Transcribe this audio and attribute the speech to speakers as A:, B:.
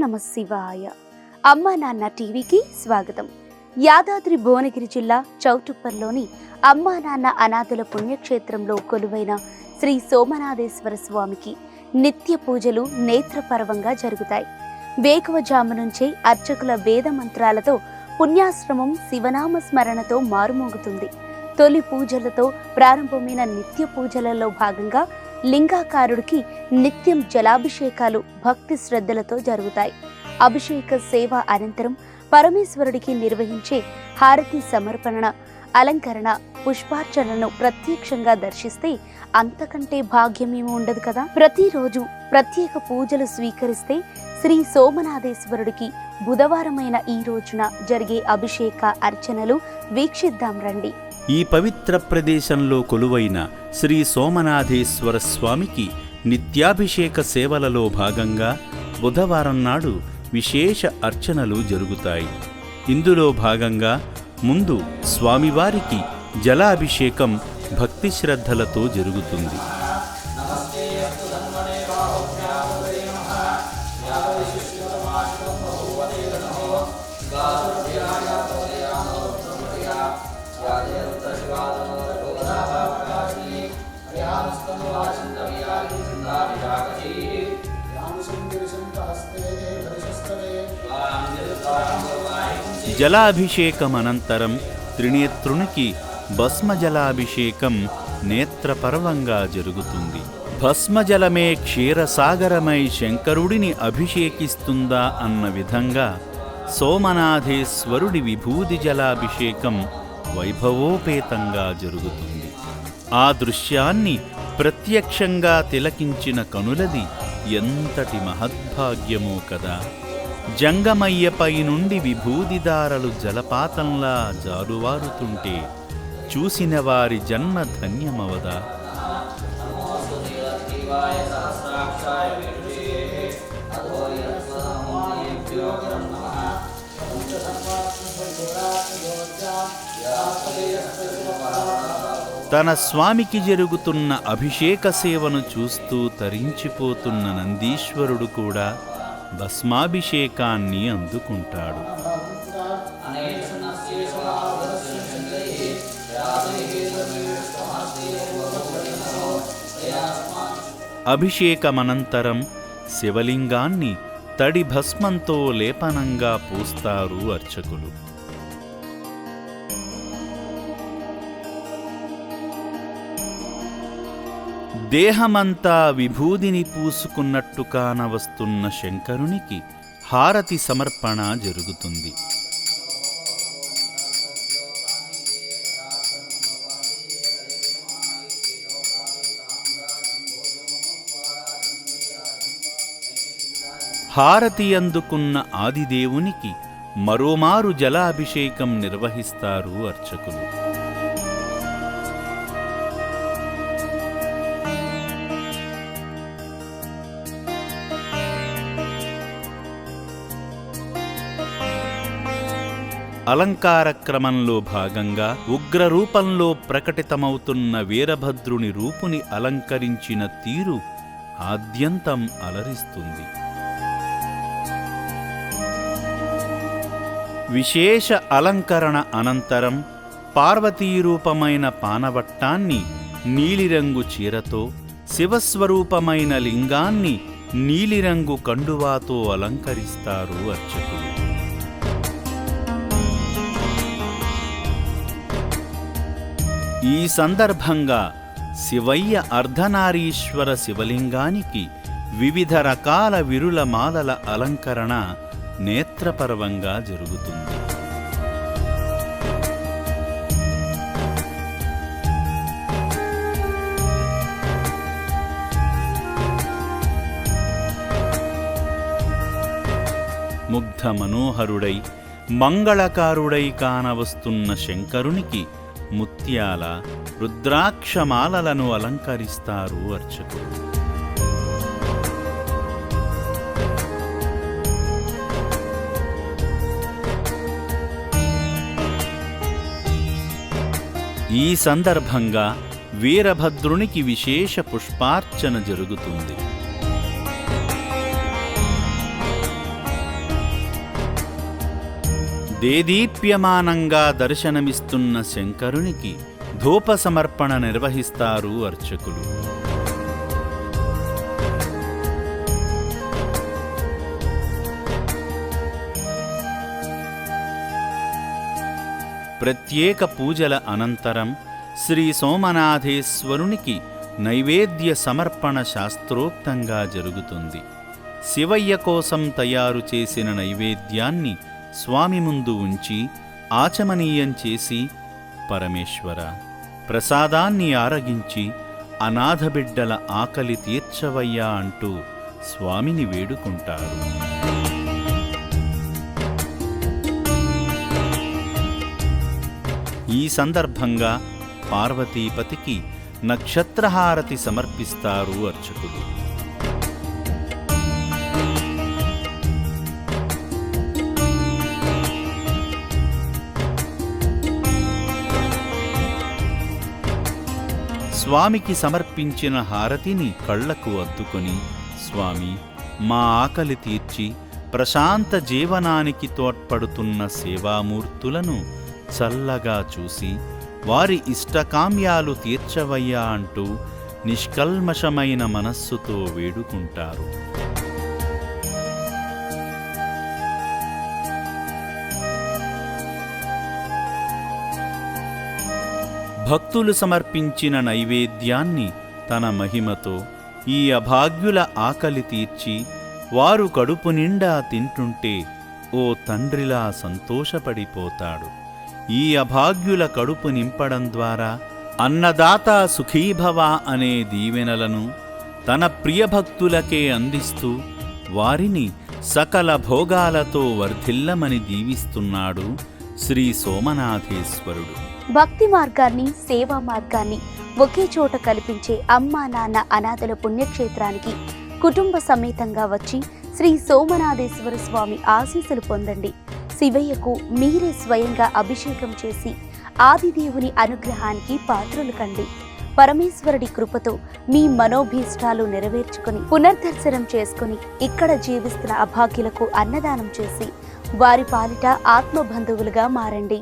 A: నమ శివాయ. అమ్మ నాన్న టీవీకి స్వాగతం. యాదాద్రి భువనగిరి జిల్లా చౌటుప్పర్లోని అమ్మా నాన్న అనాథుల పుణ్యక్షేత్రంలో కొలువైన శ్రీ సోమనాథేశ్వర స్వామికి నిత్య పూజలు నేత్రపర్వంగా జరుగుతాయి. వేకువజాము నుంచే అర్చకుల వేద మంత్రాలతో పుణ్యాశ్రమం శివనామ స్మరణతో మారుమోగుతుంది. తొలి పూజలతో ప్రారంభమైన నిత్య పూజలలో భాగంగా లింగాకారుడికి నిత్యం జలాభిషేకాలు భక్తి శ్రద్ధలతో జరుగుతాయి. అభిషేక సేవ అనంతరం పరమేశ్వరుడికి నిర్వహించే హారతి సమర్పణ అలంకరణ పుష్పార్చనను ప్రత్యక్షంగా దర్శిస్తే అంతకంటే భాగ్యమేమో ఉండదు కదా? ప్రతిరోజు ప్రత్యేక పూజలు స్వీకరిస్తే శ్రీ సోమనాథేశ్వరుడికి బుధవారమైన ఈ రోజున జరిగే అభిషేక అర్చనలు వీక్షిద్దాం రండి.
B: ఈ పవిత్ర ప్రదేశంలో కొలువైన శ్రీ సోమనాథేశ్వర స్వామికి నిత్యాభిషేక సేవలలో భాగంగా బుధవారం నాడు విశేష అర్చనలు జరుగుతాయి. ఇందులో భాగంగా ముందు స్వామివారికి జలాభిషేకం భక్తి శ్రద్ధలతో జరుగుతుంది. జలాభిషేకమనంతరం త్రినేత్రునికి భస్మజలాభిషేకం నేత్రపర్వంగా జరుగుతుంది. భస్మజలమే క్షీరసాగరమై శంకరుడిని అభిషేకిస్తుందా అన్న విధంగా సోమనాథేశ్వరుడి విభూది జలాభిషేకం వైభవోపేతంగా జరుగుతుంది. ఆ దృశ్యాన్ని ప్రత్యక్షంగా తిలకించిన కనులది ఎంతటి మహద్భాగ్యమో కదా! జంగమయ్యపై నుండి విభూదిదారలు జలపాతంలా జారువారుతుంటే చూసిన వారి జన్మ ధన్యమవదా. తన స్వామికి జరుగుతున్న అభిషేక సేవను చూస్తూ తరించిపోతున్న నందీశ్వరుడు కూడా భస్మాభిషేకాన్ని అందుకుంటాడు. అభిషేకమనంతరం శివలింగాన్ని తడి భస్మంతో లేపనంగా పూస్తారు అర్చకులు. దేహమంతా విభూదిని పూసుకున్నట్టు కానవస్తున్న శంకరునికి హారతి సమర్పణ జరుగుతుంది. హారతి అందుకున్న ఆదిదేవునికి మరోమారు జలాభిషేకం నిర్వహిస్తారు అర్చకులు. అలంకార క్రమంలో భాగంగా ఉగ్రరూపంలో ప్రకటితమవుతున్న వీరభద్రుని రూపుని అలంకరించిన తీరు ఆద్యంతం అలరిస్తుంది. విశేష అలంకరణ అనంతరం పార్వతీరూపమైన పానవట్టాన్ని నీలిరంగు చీరతో శివస్వరూపమైన లింగాన్ని నీలిరంగు కండువాతో అలంకరిస్తారు అర్చకులు. ఈ సందర్భంగా శివయ్య అర్ధనారీశ్వర శివలింగానికి వివిధ రకాల విరుల మాలల అలంకరణ నేత్రపర్వంగా జరుగుతుంది. ముగ్ధ మనోహరుడై మంగళకారుడై కానవస్తున్న శంకరునికి ముత్యాల రుద్రాక్షమాలలను అలంకరిస్తారు అర్చకులు ఈ సందర్భంగా వీరభద్రునికి విశేష పుష్పార్చన జరుగుతుంది. దేదీప్యమానంగా దర్శనమిస్తున్న శంకరునికి ధూప సమర్పణ నిర్వహిస్తారు అర్చకులు. ప్రత్యేక పూజల అనంతరం శ్రీ సోమనాథేశ్వరునికి నైవేద్య సమర్పణ శాస్త్రోక్తంగా జరుగుతుంది. శివయ్య కోసం తయారు చేసిన నైవేద్యాన్ని స్వామి ముందు ఉంచి ఆచమనీయం చేసి పరమేశ్వర ప్రసాదాన్ని ఆరగించి అనాథబిడ్డల ఆకలి తీర్చవయ్యా అంటూ స్వామిని వేడుకుంటారు. ఈ సందర్భంగా పార్వతీపతికి నక్షత్రహారతి సమర్పిస్తారు అర్చకులు. స్వామికి సమర్పించిన హారతిని కళ్ళకు అద్దుకొని స్వామి మా ఆకలి తీర్చి ప్రశాంత జీవనానికి తోడ్పడుతున్న సేవామూర్తులను చల్లగా చూసి వారి ఇష్టకామ్యాలు తీర్చవయ్యా అంటూ నిష్కల్మషమైన మనస్సుతో వేడుకుంటారు. భక్తులు సమర్పించిన నైవేద్యాన్ని తన మహిమతో ఈ అభాగ్యుల ఆకలి తీర్చి వారు కడుపు నిండా తింటుంటే ఓ తండ్రిలా సంతోషపడిపోతాడు. ఈ అభాగ్యుల కడుపు నింపడం ద్వారా అన్నదాత సుఖీభవ అనే దీవెనలను తన ప్రియభక్తులకే అందిస్తూ వారిని సకల భోగాలతో వర్ధిల్లమని దీవిస్తున్నాడు శ్రీ సోమనాథేశ్వరుడు.
A: భక్తి మార్గాన్ని సేవా మార్గాన్ని ఒకే చోట కల్పించే అమ్మా నాన్న అనాథల పుణ్యక్షేత్రానికి కుటుంబ సమేతంగా వచ్చి శ్రీ సోమనాథేశ్వర స్వామి ఆశీస్సులు పొందండి. శివయ్యకు మీరే స్వయంగా అభిషేకం చేసి ఆదిదేవుని అనుగ్రహానికి పాత్రులు కండి. పరమేశ్వరుడి కృపతో మీ మనోభీష్టాలు నెరవేర్చుకుని పునర్దర్శనం చేసుకుని ఇక్కడ జీవిస్తున్న అభాగ్యులకు అన్నదానం చేసి వారి పాలిట ఆత్మబంధువులుగా మారండి.